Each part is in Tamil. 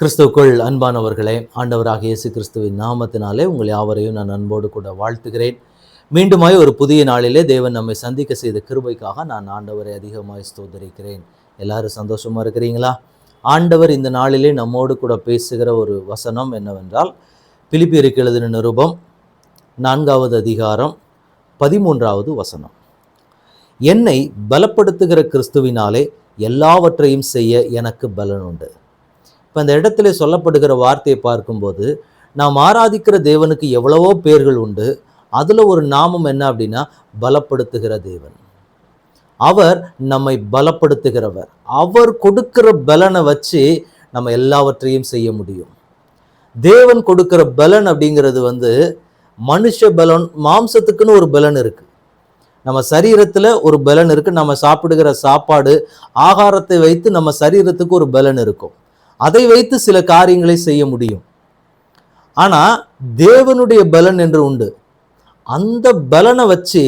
கிறிஸ்துக்குள் அன்பானவர்களே ஆண்டவராக இயேசு கிறிஸ்துவின் நாமத்தினாலே உங்கள் யாவரையும் நான் அன்போடு கூட வாழ்த்துகிறேன். மீண்டுமாய் ஒரு புதிய நாளிலே தேவன் நம்மை சந்திக்க செய்த கிருபைக்காக நான் ஆண்டவரை அதிகமாய் ஸ்தோதரிக்கிறேன் எல்லாரும் சந்தோஷமாக இருக்கிறீங்களா? ஆண்டவர் இந்த நாளிலே நம்மோடு கூட பேசுகிற ஒரு வசனம் என்னவென்றால் பிலிப்பியருக்கு எழுதின நிருபம் நான்காவது அதிகாரம் பதிமூன்றாவது வசனம். என்னை பலப்படுத்துகிற கிறிஸ்துவினாலே எல்லாவற்றையும் செய்ய எனக்கு பலன் உண்டு. இப்போ அந்த இடத்துல சொல்லப்படுகிற வார்த்தையை பார்க்கும்போது நாம் ஆராதிக்கிற தேவனுக்கு எவ்வளவோ பேர்கள் உண்டு. அதில் ஒரு நாமம் என்ன அப்படின்னா பலப்படுத்துகிற தேவன். அவர் நம்மை பலப்படுத்துகிறவர். அவர் கொடுக்கிற பலனை வச்சு நம்ம எல்லாவற்றையும் செய்ய முடியும். தேவன் கொடுக்கிற பலன் அப்படிங்கிறது வந்து மனுஷ பலன் மாம்சத்துக்குன்னு ஒரு பலன் இருக்குது நம்ம சரீரத்தில் ஒரு பலன் இருக்குது நம்ம சாப்பிடுகிற சாப்பாடு ஆகாரத்தை வைத்து நம்ம சரீரத்துக்கு ஒரு பலன் இருக்கும். அதை வைத்து சில காரியங்களை செய்ய முடியும். ஆனால் தேவனுடைய பலன் என்று உண்டு. அந்த பலனை வச்சு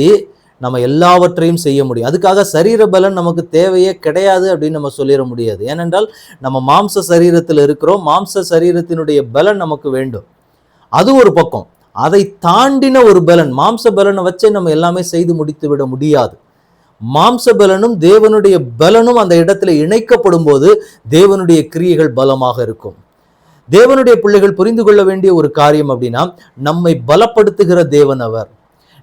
நம்ம எல்லாவற்றையும் செய்ய முடியும். அதுக்காக சரீர பலன் நமக்கு தேவையே கிடையாது அப்படின்னு நம்ம சொல்லிட முடியாது. ஏனென்றால் நம்ம மாம்ச சரீரத்தில் இருக்கிறோம். மாம்ச சரீரத்தினுடைய பலன் நமக்கு வேண்டும். அது ஒரு பக்கம். அதை தாண்டின ஒரு பலன் மாம்ச பலனை வச்சே நம்ம எல்லாமே செய்து முடித்து விட முடியாது. மாம்ச பலனும் தேவனுடைய பலனும் அந்த இடத்துல இணைக்கப்படும் போது தேவனுடைய கிரியைகள் பலமாக இருக்கும். தேவனுடைய பிள்ளைகள் புரிந்து கொள்ள வேண்டிய ஒரு காரியம் அப்படின்னா நம்மை பலப்படுத்துகிற தேவன் அவர்.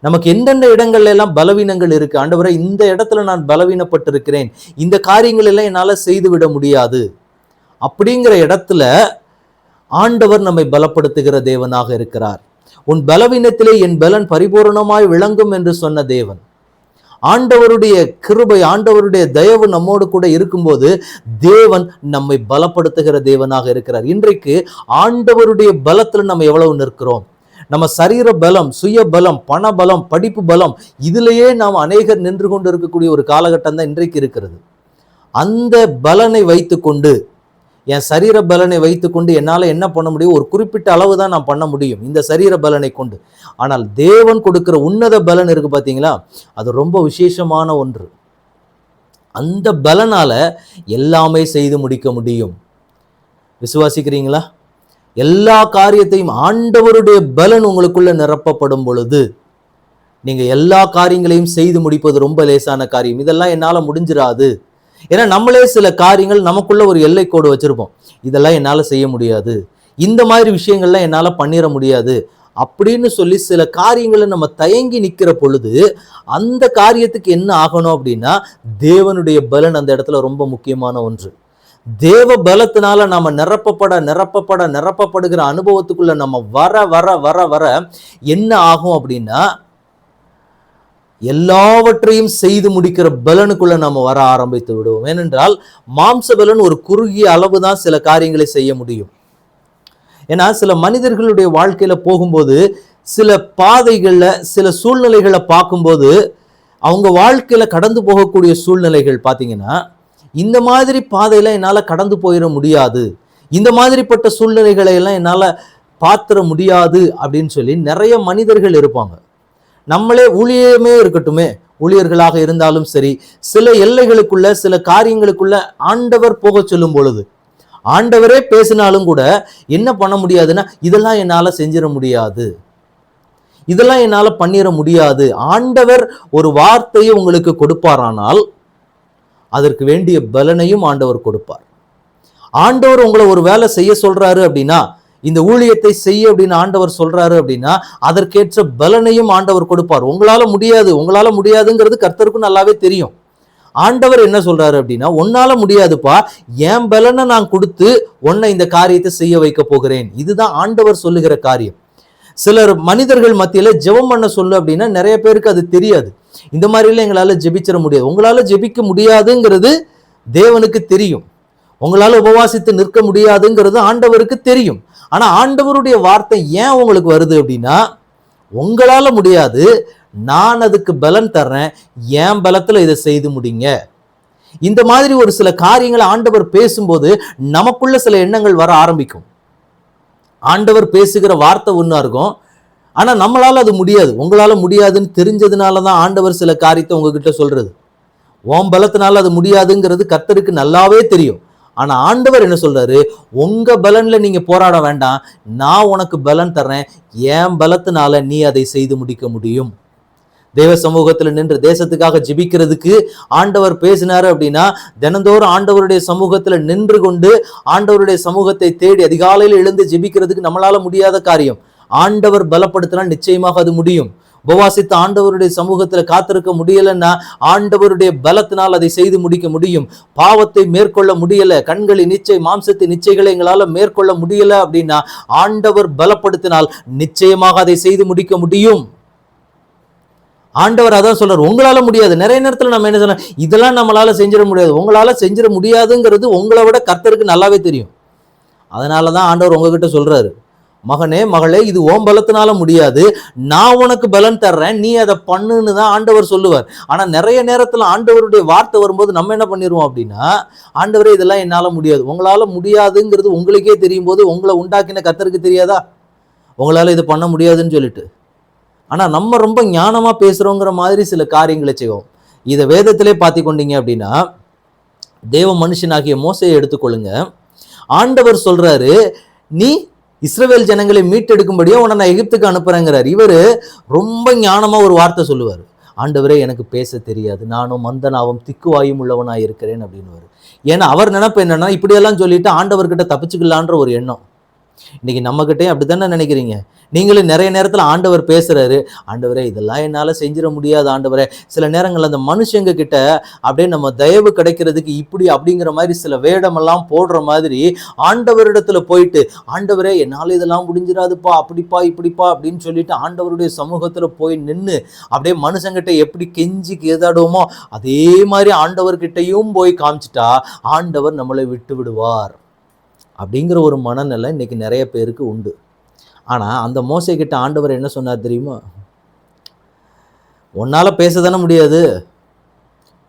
நமக்கு எந்தெந்த இடங்கள்ல எல்லாம் பலவீனங்கள் இருக்கு? ஆண்டவரை இந்த இடத்துல நான் பலவீனப்பட்டிருக்கிறேன். இந்த காரியங்கள் எல்லாம் என்னால் செய்துவிட முடியாது. அப்படிங்கிற இடத்துல ஆண்டவர் நம்மை பலப்படுத்துகிற தேவனாக இருக்கிறார். உன் பலவீனத்திலே என் பலன் பரிபூரணமாய் விளங்கும் என்று சொன்ன தேவன். ஆண்டவருடைய கிருபை ஆண்டவருடைய தயவு நம்மோடு கூட இருக்கும்போது தேவன் நம்மை பலப்படுத்துகிற தேவனாக இருக்கிறார். இன்றைக்கு ஆண்டவருடைய பலத்தில் நம்ம எவ்வளவு நிற்கிறோம்? நம்ம சரீர பலம் சுய பலம் பண பலம் படிப்பு பலம் இதிலேயே நாம் அநேகர் நின்று கொண்டு இருக்கக்கூடிய ஒரு காலகட்டம் தான் இன்றைக்கு இருக்கிறது. அந்த பலனை வைத்துக்கொண்டு என் சரீர பலனை வைத்துக்கொண்டு என்னால் என்ன பண்ண முடியும்? ஒரு குறிப்பிட்ட அளவு தான் நான் பண்ண முடியும் இந்த சரீர பலனை கொண்டு. ஆனால் தேவன் கொடுக்கிற உன்னத பலன் இருக்கு பார்த்தீங்களா அது ரொம்ப விசேஷமான ஒன்று. அந்த பலனால் எல்லாமே செய்து முடிக்க முடியும். விசுவாசிக்கிறீங்களா? எல்லா காரியத்தையும் ஆண்டவருடைய பலன் உங்களுக்குள்ள நிரப்பப்படும் பொழுது நீங்கள் எல்லா காரியங்களையும் செய்து முடிப்பது ரொம்ப லேசான காரியம். இதெல்லாம் என்னால் முடிஞ்சிடாது ஏன்னா நம்மளே சில காரியங்கள் நமக்குள்ள ஒரு எல்லை கோடு வச்சிருப்போம். இதெல்லாம் என்னால் செய்ய முடியாது. இந்த மாதிரி விஷயங்கள்லாம் என்னால் பண்ணிட முடியாது. அப்படின்னு சொல்லி சில காரியங்களை நம்ம தயங்கி நிற்கிற பொழுது அந்த காரியத்துக்கு என்ன ஆகணும் அப்படின்னா தேவனுடைய பலன் அந்த இடத்துல ரொம்ப முக்கியமான ஒன்று. தேவ பலத்தினால நம்ம நிரப்பப்பட நிரப்பப்பட நிரப்பப்படுகிற அனுபவத்துக்குள்ள நம்ம வர வர வர வர என்ன ஆகும் அப்படின்னா எல்லாவற்றையும் செய்து முடிக்கிற பலனுக்குள்ள நம்ம வர ஆரம்பித்து விடுவோம். ஏனென்றால் மாம்ச பலன் ஒரு குறுகிய அளவு தான் சில காரியங்களை செய்ய முடியும். ஏன்னா சில மனிதர்களுடைய வாழ்க்கையில போகும்போது சில பாதைகளில் சில சூழ்நிலைகளை பார்க்கும்போது அவங்க வாழ்க்கையில கடந்து போகக்கூடிய சூழ்நிலைகள் பார்த்தீங்கன்னா இந்த மாதிரி பாதையில என்னால் கடந்து போயிட முடியாது. இந்த மாதிரிப்பட்ட சூழ்நிலைகளை எல்லாம் என்னால் பாத்திர முடியாது அப்படின்னு சொல்லி நிறைய மனிதர்கள் இருப்பாங்க. நம்மளே ஊழியமே இருக்கட்டுமே. ஊழியர்களாக இருந்தாலும் சரி சில எல்லைகளுக்குள்ள சில காரியங்களுக்குள்ள ஆண்டவர் போக சொல்லும் பொழுது ஆண்டவரே பேசினாலும் கூட என்ன பண்ண முடியாதுன்னா இதெல்லாம் என்னால் செஞ்சிட முடியாது. இதெல்லாம் என்னால் பண்ணிட முடியாது. ஆண்டவர் ஒரு வார்த்தையை உங்களுக்கு கொடுப்பாரானால் அதற்கு வேண்டிய பலனையும் ஆண்டவர் கொடுப்பார். ஆண்டவர் உங்களை ஒரு வேலை செய்ய சொல்றாரு அப்படின்னா இந்த ஊழியத்தை செய்ய அப்படின்னு ஆண்டவர் சொல்றாரு அப்படின்னா அதற்கேற்ற பலனையும் ஆண்டவர் கொடுப்பார். உங்களால முடியாது உங்களால முடியாதுங்கிறது கர்த்தருக்கும் நல்லாவே தெரியும். ஆண்டவர் என்ன சொல்றாரு அப்படின்னா உன்னால முடியாதுப்பா என் பலனை நான் கொடுத்து உன்னை இந்த காரியத்தை செய்ய வைக்க போகிறேன். இதுதான் ஆண்டவர் சொல்லுகிற காரியம். சிலர் மனிதர்கள் மத்தியில ஜெபம் பண்ண சொல்லு அப்படின்னா நிறைய பேருக்கு அது தெரியாது. இந்த மாதிரிலாம் எங்களால ஜெபிச்சிட முடியாது. உங்களால ஜெபிக்க முடியாதுங்கிறது தேவனுக்கு தெரியும். உங்களால் உபவாசித்து நிற்க முடியாதுங்கிறது ஆண்டவருக்கு தெரியும். ஆனால் ஆண்டவருடைய வார்த்தை ஏன் உங்களுக்கு வருது அப்படின்னா உங்களால் முடியாது நான் அதுக்கு பலன் தர்றேன் என் பலத்தில் இதை செய்து முடிங்க. இந்த மாதிரி ஒரு சில காரியங்களை ஆண்டவர் பேசும்போது நமக்குள்ள சில எண்ணங்கள் வர ஆரம்பிக்கும். ஆண்டவர் பேசுகிற வார்த்தை ஒன்றா இருக்கும். ஆனால் நம்மளால் அது முடியாது. உங்களால் முடியாதுன்னு தெரிஞ்சதுனால தான் ஆண்டவர் சில காரியத்தை உங்ககிட்ட சொல்கிறது ஓம் பலத்தினால அது முடியாதுங்கிறது கத்தருக்கு நல்லாவே தெரியும். ஆனால் ஆண்டவர் என்ன சொல்கிறாரு உங்கள் பலனில் நீங்கள் போராட வேண்டாம். நான் உனக்கு பலன் தர்றேன். என் பலத்தினால நீ அதை செய்து முடிக்க முடியும். தேவ சமூகத்தில் நின்று தேசத்துக்காக ஜெபிக்கிறதுக்கு ஆண்டவர் பேசினாரு அப்படின்னா தினந்தோறும் ஆண்டவருடைய சமூகத்தில் நின்று கொண்டு ஆண்டவருடைய சமூகத்தை தேடி அதிகாலையில் எழுந்து ஜெபிக்கிறதுக்கு நம்மளால முடியாத காரியம். ஆண்டவர் பலப்படுத்தினால் நிச்சயமாக அது முடியும். உபவாசித்து ஆண்டவருடைய சமூகத்தில் காத்திருக்க முடியலைன்னா ஆண்டவருடைய பலத்தினால் அதை செய்து முடிக்க முடியும். பாவத்தை மேற்கொள்ள முடியலை கண்களின் நிச்சய மாம்சத்தின் நிச்சயங்களை எங்களால் மேற்கொள்ள முடியலை அப்படின்னா ஆண்டவர் பலப்படுத்தினால் நிச்சயமாக அதை செய்து முடிக்க முடியும். ஆண்டவர் அதான் சொல்றாரு உங்களால முடியாது. நிறைய நேரத்தில் நம்ம என்ன சொன்னோம் இதெல்லாம் நம்மளால செஞ்சிட முடியாது. உங்களால செஞ்சிட முடியாதுங்கிறது உங்களை விட கர்த்தருக்கு நல்லாவே தெரியும். அதனால தான் ஆண்டவர் உங்ககிட்ட சொல்றாரு. மகனே மகளே இது ஓம் பலத்தினால முடியாது. நான் உனக்கு பலன் தர்றேன். நீ அதை பண்ணுன்னு தான் ஆண்டவர் சொல்லுவார். ஆனால் நிறைய நேரத்தில் ஆண்டவருடைய வார்த்தை வரும்போது நம்ம என்ன பண்ணிடுவோம் அப்படின்னா ஆண்டவரே இதெல்லாம் என்னால் முடியாது. உங்களால் முடியாதுங்கிறது உங்களுக்கே தெரியும் போது உங்களை உண்டாக்கின கத்தருக்கு தெரியாதா? உங்களால் இது பண்ண முடியாதுன்னு சொல்லிட்டு. ஆனால் நம்ம ரொம்ப ஞானமாக பேசுகிறோங்கிற மாதிரி சில காரியங்களை செய்வோம். இதை வேதத்திலே பார்த்து கொண்டீங்க அப்படின்னா தேவ மனுஷனாகிய மோசையை எடுத்துக்கொள்ளுங்க. ஆண்டவர் சொல்கிறாரு நீ இஸ்ரவேல் ஜனங்களை மீட்டெடுக்கும்படியே உன்னை நான் எகிப்துக்கு அனுப்புறேங்கிறார். இவர் ரொம்ப ஞானமாக ஒரு வார்த்தை சொல்லுவார். ஆண்டவரே எனக்கு பேச தெரியாது. நானும் மந்தனாவும் திக்குவாயும் உள்ளவனாக இருக்கிறேன் அப்படின்னுவார். ஏன்னா அவர் நினைப்பு என்னென்னா இப்படியெல்லாம் சொல்லிட்டு ஆண்டவர்கிட்ட தப்பிச்சுக்கலான்ற ஒரு எண்ணம். இன்னைக்கு அப்படி தானே நினைக்கிறீங்க? நீங்களும் நிறைய நேரத்தில் ஆண்டவர் பேசுகிறாரு ஆண்டவரே இதெல்லாம் என்னால் செஞ்சிட முடியாது ஆண்டவரே. சில நேரங்களில் அந்த மனுஷங்க கிட்ட அப்படியே நம்ம தயவு கிடைக்கிறதுக்கு இப்படி அப்படிங்கிற மாதிரி சில வேடமெல்லாம் போடுற மாதிரி ஆண்டவரிடத்துல போயிட்டு ஆண்டவரே என்னால் இதெல்லாம் முடிஞ்சிடாதுப்பா அப்படிப்பா இப்படிப்பா அப்படின்னு சொல்லிட்டு ஆண்டவருடைய சமூகத்தில் போய் நின்று அப்படியே மனுஷங்கிட்ட எப்படி கெஞ்சி கேதாடுவோமோ அதே மாதிரி ஆண்டவர்கிட்டயும் போய் காமிச்சிட்டா ஆண்டவர் நம்மளை விட்டு விடுவார். அப்படிங்கிற ஒரு மனநிலை இன்னைக்கு நிறைய பேருக்கு உண்டு. ஆனால் அந்த மோசை கிட்ட ஆண்டவர் என்ன சொன்னார் தெரியுமா? உன்னால் பேச தானே முடியாது.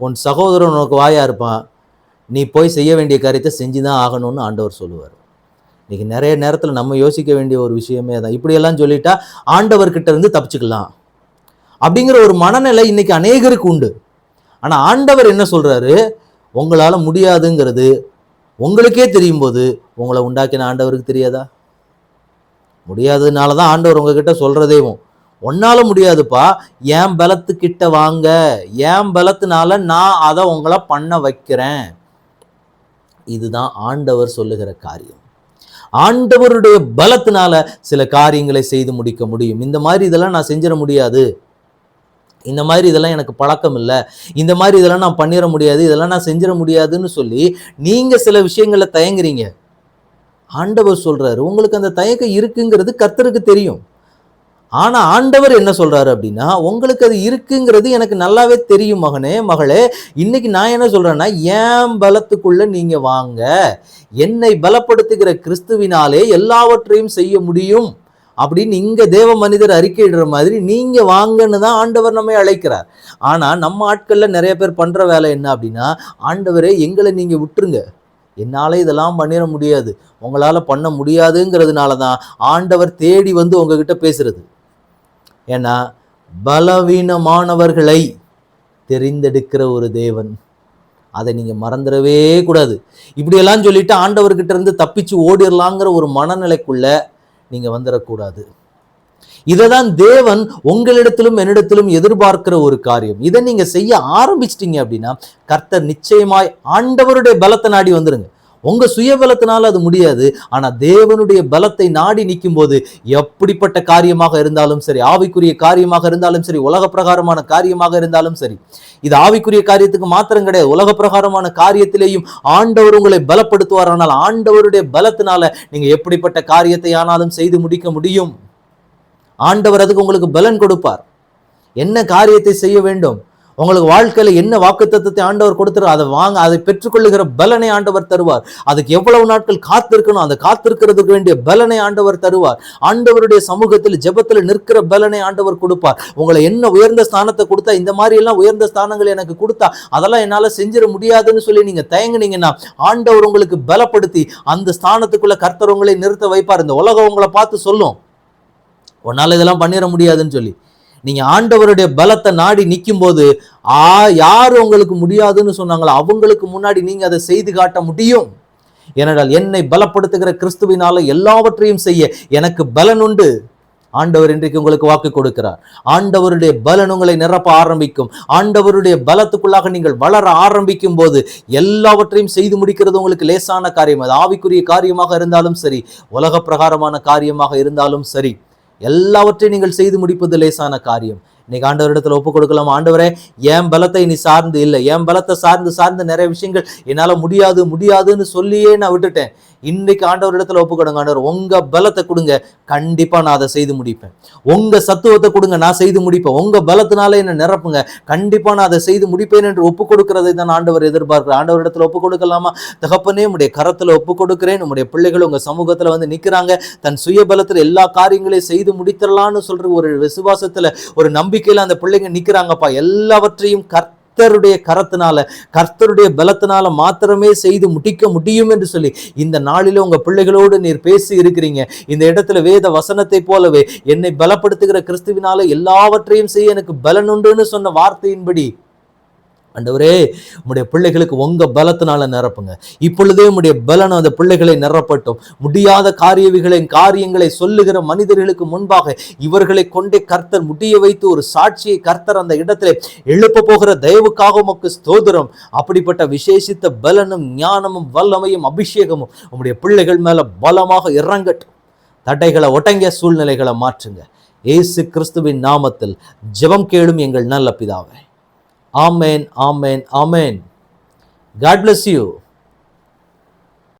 உன் சகோதரன் உனக்கு வாயாக இருப்பான். நீ போய் செய்ய வேண்டிய காரியத்தை செஞ்சு தான் ஆகணும்னு ஆண்டவர் சொல்லுவார். இன்றைக்கி நிறைய நேரத்தில் நம்ம யோசிக்க வேண்டிய ஒரு விஷயமே தான் இப்படியெல்லாம் சொல்லிட்டா ஆண்டவர்கிட்ட இருந்து தப்பிச்சுக்கலாம். அப்படிங்கிற ஒரு மனநிலை இன்னைக்கு அநேகருக்கு உண்டு. ஆனால் ஆண்டவர் என்ன சொல்கிறாரு உங்களால் முடியாதுங்கிறது உங்களுக்கே தெரியும் போது உங்களை உண்டாக்கின ஆண்டவருக்கு தெரியாதா? முடியாததுனால தான் ஆண்டவர் உங்ககிட்ட சொல்கிறதேவும் உன்னால் முடியாதுப்பா. என் பலத்துக்கிட்ட வாங்க. என் பலத்தினால நான் அதை உங்களை பண்ண வைக்கிறேன். இதுதான் ஆண்டவர் சொல்லுகிற காரியம். ஆண்டவருடைய பலத்தினால சில காரியங்களை செய்து முடிக்க முடியும். இந்த மாதிரி இதெல்லாம் நான் செஞ்சிட முடியாது. இந்த மாதிரி இதெல்லாம் எனக்கு பழக்கம் இல்லை. இந்த மாதிரி இதெல்லாம் நான் பண்ணிட முடியாது இதெல்லாம் நான் செஞ்சிட முடியாதுன்னு சொல்லி நீங்கள் சில விஷயங்களை தயங்குறீங்க. ஆண்டவர் சொல்கிறாரு உங்களுக்கு அந்த தயக்கம் இருக்குங்கிறது கர்த்தருக்கு தெரியும். ஆனால் ஆண்டவர் என்ன சொல்கிறாரு அப்படின்னா உங்களுக்கு அது இருக்குங்கிறது எனக்கு நல்லாவே தெரியும் மகனே மகளே. இன்னைக்கு நான் என்ன சொல்கிறேன்னா ஏன் பலத்துக்குள்ளே நீங்கள் வாங்க? என்னை பலப்படுத்துகிற கிறிஸ்துவினாலே எல்லாவற்றையும் செய்ய முடியும். அப்படின்னு இங்கே தேவ மனிதர் அறிக்கையிடுற மாதிரி நீங்கள் வாங்கன்னு தான் ஆண்டவர் நம்மை அழைக்கிறார். ஆனால் நம்ம ஆட்களில் நிறைய பேர் பண்ணுற வேலை என்ன அப்படின்னா ஆண்டவரே எங்களை நீங்கள் விட்டுருங்க. என்னால் இதெல்லாம் பண்ணிட முடியாது. உங்களால் பண்ண முடியாதுங்கிறதுனால தான் ஆண்டவர் தேடி வந்து உங்ககிட்ட பேசுறது. ஏன்னா பலவீனமானவர்களை தெரிந்தெடுக்கிற ஒரு தேவன். அதை நீங்கள் மறந்துடவே கூடாது. இப்படியெல்லாம் சொல்லிட்டு ஆண்டவர்கிட்ட இருந்து தப்பிச்சு ஓடிடலாங்கிற ஒரு மனநிலைக்குள்ள நீங்க வந்துடக்கூடாது இதை தான் தேவன் உங்களிடத்திலும் என்னிடத்திலும் எதிர்பார்க்கிற ஒரு காரியம். இதை நீங்க செய்ய ஆரம்பிச்சிட்டீங்க அப்படின்னா கர்த்தர் நிச்சயமாய் ஆண்டவருடைய பலத்தை நாடி வந்துருங்க. உங்கள் சுயபலத்தினால அது முடியாது. ஆனால் தேவனுடைய பலத்தை நாடி நிற்கும் போது எப்படிப்பட்ட காரியமாக இருந்தாலும் சரி ஆவிக்குரிய காரியமாக இருந்தாலும் சரி உலக பிரகாரமான காரியமாக இருந்தாலும் சரி இது ஆவிக்குரிய காரியத்துக்கு மாத்திரம் கிடையாது. உலக பிரகாரமான காரியத்திலேயும் ஆண்டவர் உங்களை பலப்படுத்துவார். ஆனால் ஆண்டவருடைய பலத்தினால நீங்கள் எப்படிப்பட்ட காரியத்தை ஆனாலும் செய்து முடிக்க முடியும்? ஆண்டவர் அதுக்கு உங்களுக்கு பலன் கொடுப்பார். என்ன காரியத்தை செய்ய வேண்டும்? உங்களுக்கு வாழ்க்கையில் என்ன வாக்குத்தத்தத்தை ஆண்டவர் கொடுத்துரு அதை வாங்க அதை பெற்றுக்கொள்ளுகிற பலனை ஆண்டவர் தருவார். அதுக்கு எவ்வளவு நாட்கள் காத்திருக்கணும்? அந்த காத்திருக்கிறதுக்கு வேண்டிய பலனை ஆண்டவர் தருவார். ஆண்டவருடைய சமூகத்தில் ஜெபத்தில் நிற்கிற பலனை ஆண்டவர் கொடுப்பார். உங்களை என்ன உயர்ந்த ஸ்தானத்தை கொடுத்தா இந்த மாதிரி எல்லாம் உயர்ந்த ஸ்தானங்கள் எனக்கு கொடுத்தா அதெல்லாம் என்னால் செஞ்சிட முடியாதுன்னு சொல்லி நீங்கள் தயங்குனீங்கன்னா ஆண்டவர் உங்களுக்கு பலப்படுத்தி அந்த ஸ்தானத்துக்குள்ள கர்த்தர் உங்களை நிறுத்த வைப்பார். இந்த உலகம் உங்களை பார்த்து சொல்லும். உன்னால் இதெல்லாம் பண்ணிட முடியாதுன்னு சொல்லி. நீங்க ஆண்டவருடைய பலத்தை நாடி நிற்கும் போது ஆ யார் உங்களுக்கு முடியாதுன்னு சொன்னாங்களோ அவங்களுக்கு முன்னாடி நீங்க அதை செய்து காட்ட முடியும். ஏனென்றால் என்னை பலப்படுத்துகிற கிறிஸ்துவினால எல்லாவற்றையும் செய்ய எனக்கு பலன் உண்டு. ஆண்டவர் இன்றைக்கு உங்களுக்கு வாக்கு கொடுக்கிறார். ஆண்டவருடைய பலன் உங்களை நிரப்ப ஆரம்பிக்கும். ஆண்டவருடைய பலத்துக்குள்ளாக நீங்கள் வளர ஆரம்பிக்கும் போது எல்லாவற்றையும் செய்து முடிக்கிறது உங்களுக்கு லேசான காரியம். அது ஆவிக்குரிய காரியமாக இருந்தாலும் சரி உலக பிரகாரமான காரியமாக இருந்தாலும் சரி. எல்லாவற்றையும் நீங்கள் செய்து முடிப்பது லேசான காரியம். இன்னைக்கு ஆண்டவரிடத்தில் ஒப்பு கொடுக்கலாம். ஆண்டவரே என் பலத்தை நீ சார்ந்து இல்லை. என் பலத்தை சார்ந்து சார்ந்து நிறைய விஷயங்கள் என்னால் முடியாது முடியாதுன்னு சொல்லியே நான் விட்டுட்டேன். இன்றைக்கி ஆண்டவர் இடத்துல ஒப்பு கொடுங்க ஆண்டவர். உங்க பலத்தை கொடுங்க. கண்டிப்பா நான் அதை செய்து முடிப்பேன். உங்க சத்துவத்தை கொடுங்க நான் செய்து முடிப்பேன். உங்க பலத்தினால என்ன நிரப்புங்க. கண்டிப்பா நான் அதை செய்து முடிப்பேன் என்று ஒப்பு கொடுக்கிறதை தான் ஆண்டவர் எதிர்பார்க்கிறார். ஆண்டவரிடத்துல ஒப்பு கொடுக்கலாமா? தகப்பனே உடைய கரத்துல ஒப்பு கொடுக்கிறேன். உங்களுடைய பிள்ளைகள் உங்க சமூகத்துல வந்து நிக்கிறாங்க. தன் சுய பலத்துல எல்லா காரியங்களையும் செய்து முடித்திடலாம்னு சொல்ற ஒரு விசுவாசத்துல ஒரு நம்பிக்கையில அந்த பிள்ளைங்க நிக்கிறாங்கப்பா. எல்லாவற்றையும் கர்த்தருடைய கரத்தினால கர்த்தருடைய பலத்தினால மாத்திரமே செய்து முடிக்க முடியும் என்று சொல்லி இந்த நாளில உங்க பிள்ளைகளோடு நீர் பேசி இருக்கிறீங்க. இந்த இடத்துல வேத வசனத்தை போலவே என்னை பலப்படுத்துகிற கிறிஸ்துவினால எல்லாவற்றையும் செய்ய எனக்கு பலனுண்டுன்னு சொன்ன வார்த்தையின்படி ஆண்டவரே உம்முடைய பிள்ளைகளுக்கு உங்கள் பலத்தினால நிரப்புங்க. இப்பொழுதே உம்முடைய பலன் அந்த பிள்ளைகளை நிரப்பட்டும். முடியாத காரியவிகளின் காரியங்களை சொல்லுகிற மனிதர்களுக்கு முன்பாக இவர்களை கொண்டே கர்த்தர் முடிய வைத்து ஒரு சாட்சியை கர்த்தர் அந்த இடத்துல எழுப்ப போகிற தயவுக்காக உமக்கு ஸ்தோதிரம் அப்படிப்பட்ட விசேஷித்த பலனும் ஞானமும் வல்லமையும் அபிஷேகமும் உம்முடைய பிள்ளைகள் மேலே பலமாக இறங்கட்டும். தடைகளை ஒட்டங்கிய சூழ்நிலைகளை மாற்றுங்க. இயேசு கிறிஸ்துவின் நாமத்தில் ஜெபம் கேளும் எங்கள் நல்ல பிதாவை. ஆமேன் ஆமேன் ஆமேன் காட் bless யூ